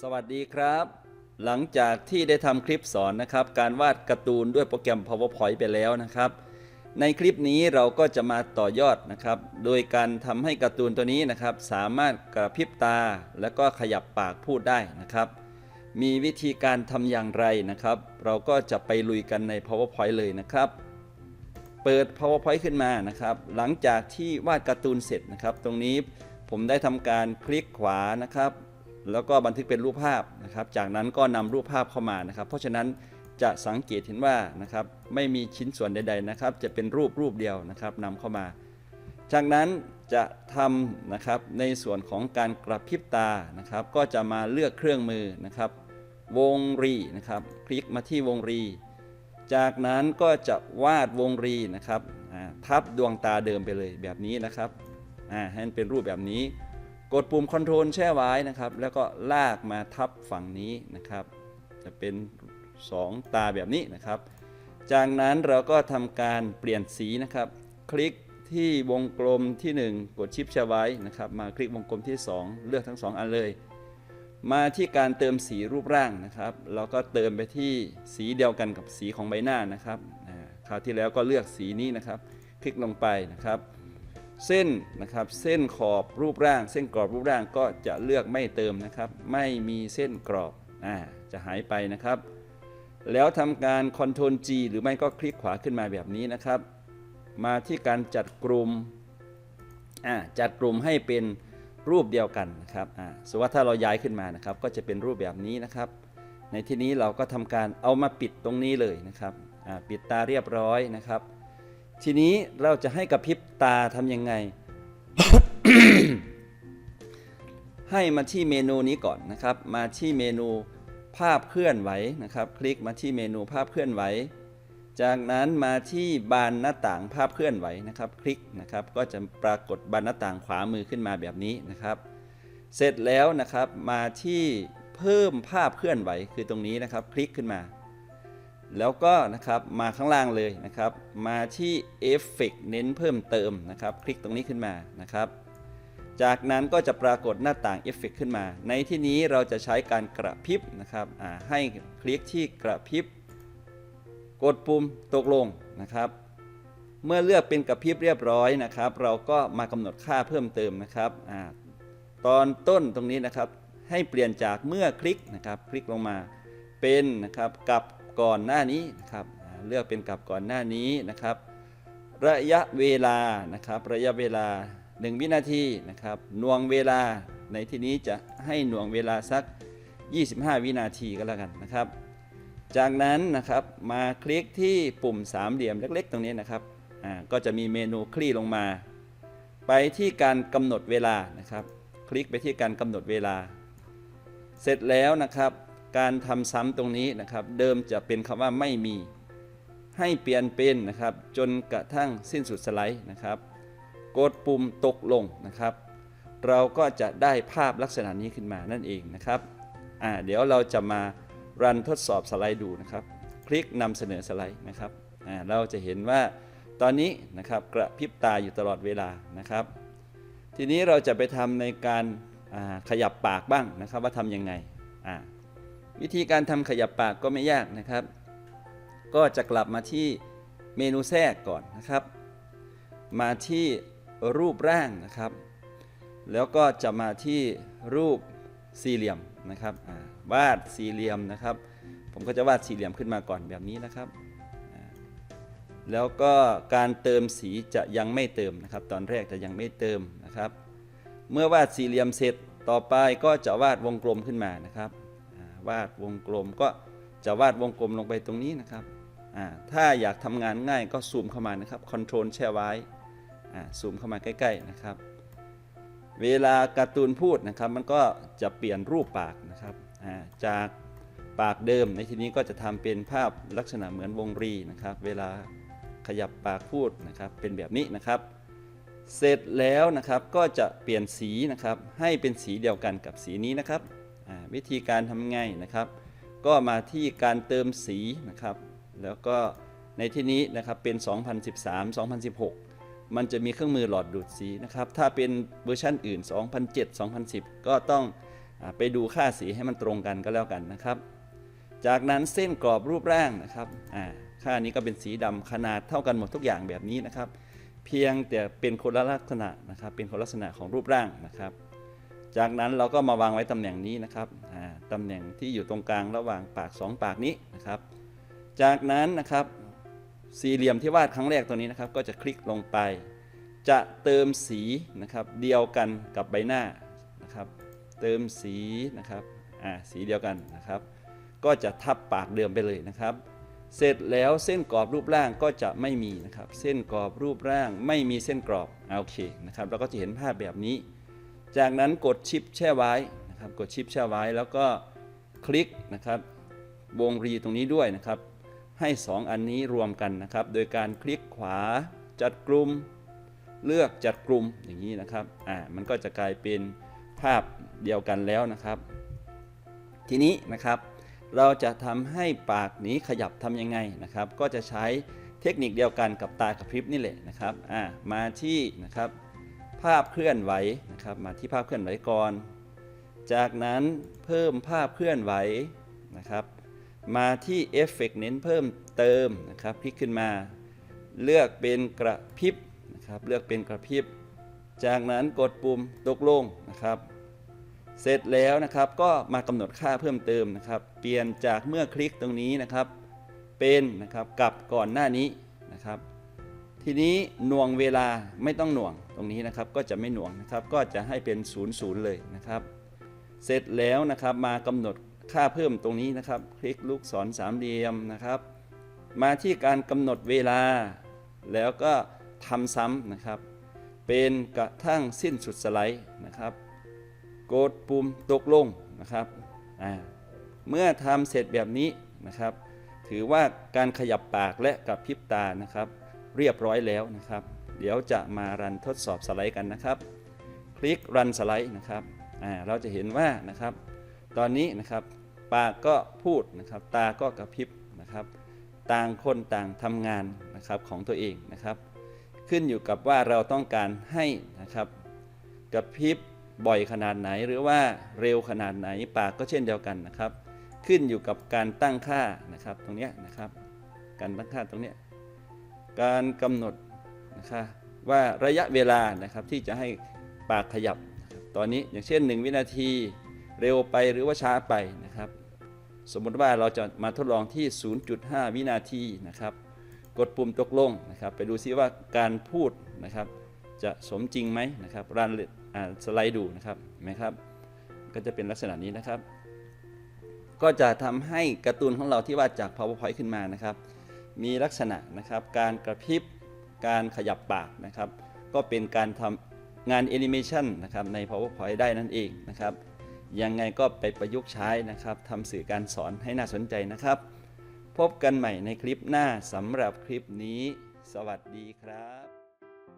สวัสดีครับ หลังจากที่ได้ทำคลิปสอนนะครับ การวาดการ์ตูนด้วยโปรแกรม PowerPoint ไปแล้วนะครับ ในคลิปนี้เราก็จะมาต่อยอดนะครับ โดยการทำให้การ์ตูนตัวนี้นะครับ สามารถกระพริบตา แล้วก็ขยับปากพูดได้นะครับ มีวิธีการทำอย่างไรนะครับ เราก็จะไปลุยกันใน PowerPoint เลยนะครับ เปิด PowerPoint ขึ้นมานะครับ หลังจากที่วาดการ์ตูนเสร็จนะครับ ตรงนี้ผมได้ทำการคลิกขวานะครับ แล้วก็บันทึกเป็นรูปภาพนะครับ จากนั้นก็นำรูปภาพเข้ามานะครับ เพราะฉะนั้นจะสังเกตเห็นว่านะครับไม่มีชิ้นส่วนใด ๆนะครับ จะเป็นรูปรูปเดียวนะครับนำเข้ามา จากนั้นจะทำนะครับในส่วนของการกระพริบตานะครับ ก็จะมาเลือกเครื่องมือนะครับ วงรีนะครับ คลิกมาที่วงรี จากนั้นก็จะวาดวงรีนะครับทับดวงตาเดิมไปเลยแบบนี้นะครับให้มันเป็นรูปแบบนี้ กดปุ่ม Ctrl แช่ไว้นะครับ แล้วก็ลากมาทับฝั่งนี้นะครับ จะเป็น 2 ตาแบบนี้นะครับ จากนั้นเราก็ทำการเปลี่ยนสีนะครับ คลิกที่วงกลมที่ 1 กดชิปแช่ไว้นะครับ มาคลิกวงกลมที่ 2 เลือกทั้ง 2 อันเลย มาที่การเติมสีรูปร่างนะครับ เราก็เติมไปที่สีเดียวกันกับสีของใบหน้านะครับคราวที่แล้วก็เลือกสีนี้นะครับ คลิกลงไปนะครับ เส้นนะครับเส้นขอบรูปร่าง เส้นกรอบรูปร่างก็จะเลือกไม่เติมนะครับ ไม่มีเส้นกรอบอ่าจะหายไปนะครับ แล้วทำการ Ctrl G หรือไม่ก็คลิกขวาขึ้นมาแบบนี้นะครับ มาที่การจัดกลุ่มอ่าจัดกลุ่มให้เป็นรูปเดียวกันนะครับอ่าสมมติว่าถ้าเราย้ายขึ้นมานะครับ ก็จะเป็นรูปแบบนี้นะครับ ในที่นี้เราก็ทำการเอามาปิดตรงนี้เลยนะครับอ่าปิดตาเรียบร้อยนะครับ ทีนี้เราจะให้กระพริบตาทำยังไง ให้มาที่เมนูนี้ก่อนนะครับ มาที่เมนูภาพเคลื่อนไหวนะครับ คลิกมาที่เมนูภาพเคลื่อนไหว จากนั้นมาที่บานหน้าต่างภาพเคลื่อนไหวนะครับ คลิกนะครับ ก็จะปรากฏบานหน้าต่างขวามือขึ้นมาแบบนี้นะครับ เสร็จแล้วนะครับมาที่เพิ่มภาพเคลื่อนไหวคือตรงนี้นะครับ คลิกขึ้นมา แล้วก็นะครับมาข้างล่างเลยนะครับ มาที่เอฟเฟกเน้นเพิ่มเติมนะครับ คลิกตรงนี้ขึ้นมานะครับ จากนั้นก็จะปรากฏหน้าต่างเอฟเฟกขึ้นมา ในที่นี้เราจะใช้การกระพริบนะครับให้คลิกที่กระพริบกดปุ่มตกลงนะครับ เมื่อเลือกเป็นกระพริบเรียบร้อยนะครับ เราก็มากำหนดค่าเพิ่มเติมนะครับอตอนต้นตรงนี้นะครับให้เปลี่ยนจากเมื่อคลิกนะครับ คลิกลงมาเป็นนะครับกับ ก่อนหน้านี้นะครับเลือกเป็นกับก่อนหน้านี้นะครับ ระยะเวลานะครับระยะเวลา 1 วินาทีนะครับหน่วงเวลาในที่นี้จะให้หน่วงเวลาสัก 25 วินาทีก็แล้วกันนะครับ จากนั้นนะครับมาคลิกที่ปุ่มสามเหลี่ยมเล็ก ๆ ตรงนี้นะครับอ่าก็จะมีเมนูคลี่ลงมา ไปที่การกำหนดเวลานะครับ คลิกไปที่การกำหนดเวลา เสร็จแล้วนะครับ การทำซ้ำตรงนี้นะครับ เดิมจะเป็นคำว่าไม่มี ให้เปลี่ยนเป็นนะครับ จนกระทั่งสิ้นสุดสไลด์นะครับ กดปุ่มตกลงนะครับ เราก็จะได้ภาพลักษณะนี้ขึ้นมานั่นเองนะครับอ่าเดี๋ยวเราจะมารันทดสอบสไลด์ดูนะครับ คลิกนำเสนอสไลด์นะครับอ่าเราจะเห็นว่าตอนนี้นะครับกระพริบตาอยู่ตลอดเวลานะครับ ทีนี้เราจะไปทำในการขยับปากบ้างนะครับว่าทำยังไงอ่า วิธีการทำขยับปากก็ไม่ยากนะครับ ก็จะกลับมาที่เมนูแทรกก่อนนะครับ มาที่รูปร่างนะครับ แล้วก็จะมาที่รูปสี่เหลี่ยมนะครับวาดสี่เหลี่ยมนะครับ ผมก็จะวาดสี่เหลี่ยมขึ้นมาก่อนแบบนี้นะครับ แล้วก็การเติมสีจะยังไม่เติมนะครับ ตอนแรกจะยังไม่เติมนะครับ เมื่อวาดสี่เหลี่ยมเสร็จต่อไปก็จะวาดวงกลมขึ้นมานะครับ วาดวงกลมก็จะวาดวงกลมลงไปตรงนี้นะครับถ้าอยากทำงานง่ายก็ซูมเข้ามานะครับคอนโทรลแช่ไว้ซูมเข้ามาใกล้ ๆนะครับ เวลาการ์ตูนพูดนะครับ มันก็จะเปลี่ยนรูปปากนะครับจากปากเดิมในที่นี้ก็จะทำเป็นภาพลักษณะเหมือนวงรีนะครับ เวลาขยับปากพูดนะครับ เป็นแบบนี้นะครับ เสร็จแล้วนะครับก็จะเปลี่ยนสีนะครับ ให้เป็นสีเดียวกันกับสีนี้นะครับ วิธีการทำไงนะครับ ก็มาที่การเติมสีนะครับ แล้วก็ในที่นี้นะครับเป็น 2013 2016 มันจะมีเครื่องมือหลอดดูดสีนะครับ ถ้าเป็นเวอร์ชันอื่น 2007 2010 ก็ต้องอไปดูค่าสีให้มันตรงกันก็แล้วกันนะครับ จากนั้นเส้นกรอบรูปร่างนะครับอ่าค่านี้ก็เป็นสีดำขนาดเท่ากันหมดทุกอย่างแบบนี้นะครับ เพียงแต่เป็นคนละลักษณะนะครับ เป็นคนลักษณะของรูปร่างนะครับ จากนั้นเราก็มาวางไว้ตำแหน่งนี้นะครับตำแหน่งที่อยู่ตรงกลางระหว่างปากสองปากนี้นะครับ จากนั้นนะครับสี่เหลี่ยมที่วาดครั้งแรกตัวนี้นะครับ ก็จะคลิกลงไป จะเติมสีนะครับเดียวกันกับใบหน้านะครับ เติมสีนะครับอ่าสีเดียวกันนะครับ ก็จะทับปากเดิมไปเลยนะครับ เสร็จแล้วเส้นกรอบรูปร่างก็จะไม่มีนะครับ เส้นกรอบรูปร่างไม่มีเส้นกรอบโอเคนะครับเราก็จะเห็นภาพแบบนี้ จากนั้นกดชิปแช่ไว้นะครับกดชิปแช่ไว้แล้วก็คลิกนะครับวงรีตรงนี้ด้วยนะครับ ให้ 2 อันนี้รวมกันนะครับ โดยการคลิกขวาจัดกลุ่ม เลือกจัดกลุ่มอย่างนี้นะครับอ่ามันก็จะกลายเป็นภาพเดียวกันแล้วนะครับ ทีนี้นะครับ เราจะทำให้ปากนี้ขยับทำยังไงนะครับ ก็จะใช้เทคนิคเดียวกันกับตากระพริบนี่แหละนะครับอ่ามาที่นะครับ ภาพเคลื่อนไหวนะครับมาที่ภาพเคลื่อนไหวก่อน จากนั้นเพิ่มภาพเคลื่อนไหวนะครับมาที่เอฟเฟกเน้นเพิ่มเติมนะครับคลิกขึ้นมาเลือกเป็นกระพริบนะครับเลือกเป็นกระพริบ จากนั้นกดปุ่มตกลงนะครับ เสร็จแล้วนะครับก็มากำหนดค่าเพิ่มเติมนะครับ เปลี่ยนจากเมื่อคลิกตรงนี้นะครับ เป็นนะครับกับก่อนหน้านี้นะครับ ทีนี้หน่วงเวลาไม่ต้องหน่วงตรงนี้นะครับก็จะไม่หน่วงนะครับก็จะให้เป็น0ูนย์เลยนะครับ เสร็จแล้วนะครับมากำหนดค่าเพิ่มตรงนี้นะครับ คลิกลูกศรสามเหลี่ยมนะครับ มาที่การกำหนดเวลา แล้วก็ทำซ้ำนะครับ เป็นกระทั่งสิ้นสุดสไลด์นะครับ กดปุ่มตกลงนะครับอ่าเมื่อทำเสร็จแบบนี้นะครับ ถือว่าการขยับปากและกับพริบตานะครับ เรียบร้อยแล้วนะครับ เดี๋ยวจะมารันทดสอบสไลด์กันนะครับ คลิกรันสไลด์นะครับอ่าเราจะเห็นว่านะครับ ตอนนี้นะครับปากก็พูดนะครับ ตาก็กระพริบนะครับ ต่างคนต่างทำงานนะครับของตัวเองนะครับ ขึ้นอยู่กับว่าเราต้องการให้นะครับกระพริบบ่อยขนาดไหนหรือว่าเร็วขนาดไหนปากก็เช่นเดียวกันนะครับ ขึ้นอยู่กับการตั้งค่านะครับตรงนี้นะครับ การตั้งค่าตรงนี้ การกำหนดนะครับว่าระยะเวลานะครับที่จะให้ปากขยับ ตอนนี้อย่างเช่น 1 วินาทีเร็วไปหรือว่าช้าไปนะครับ สมมติว่าเราจะมาทดลองที่ 0.5 วินาทีนะครับ กดปุ่มตกลงนะครับ ไปดูซิว่าการพูดนะครับ จะสมจริงไหมนะครับรันอ่าสไลด์ดูนะครับเห็นไหมครับ ก็จะเป็นลักษณะนี้นะครับ ก็จะทำให้การ์ตูนของเราที่วาดจาก powerpoint ขึ้นมานะครับ มีลักษณะนะครับ การกระพริบการขยับปากนะครับ ก็เป็นการทำงานแอนิเมชันนะครับใน powerpoint ได้นั่นเองนะครับ ยังไงก็ไปประยุกต์ใช้นะครับทำสื่อการสอนให้น่าสนใจนะครับ พบกันใหม่ในคลิปหน้าสำหรับคลิปนี้ สวัสดีครับ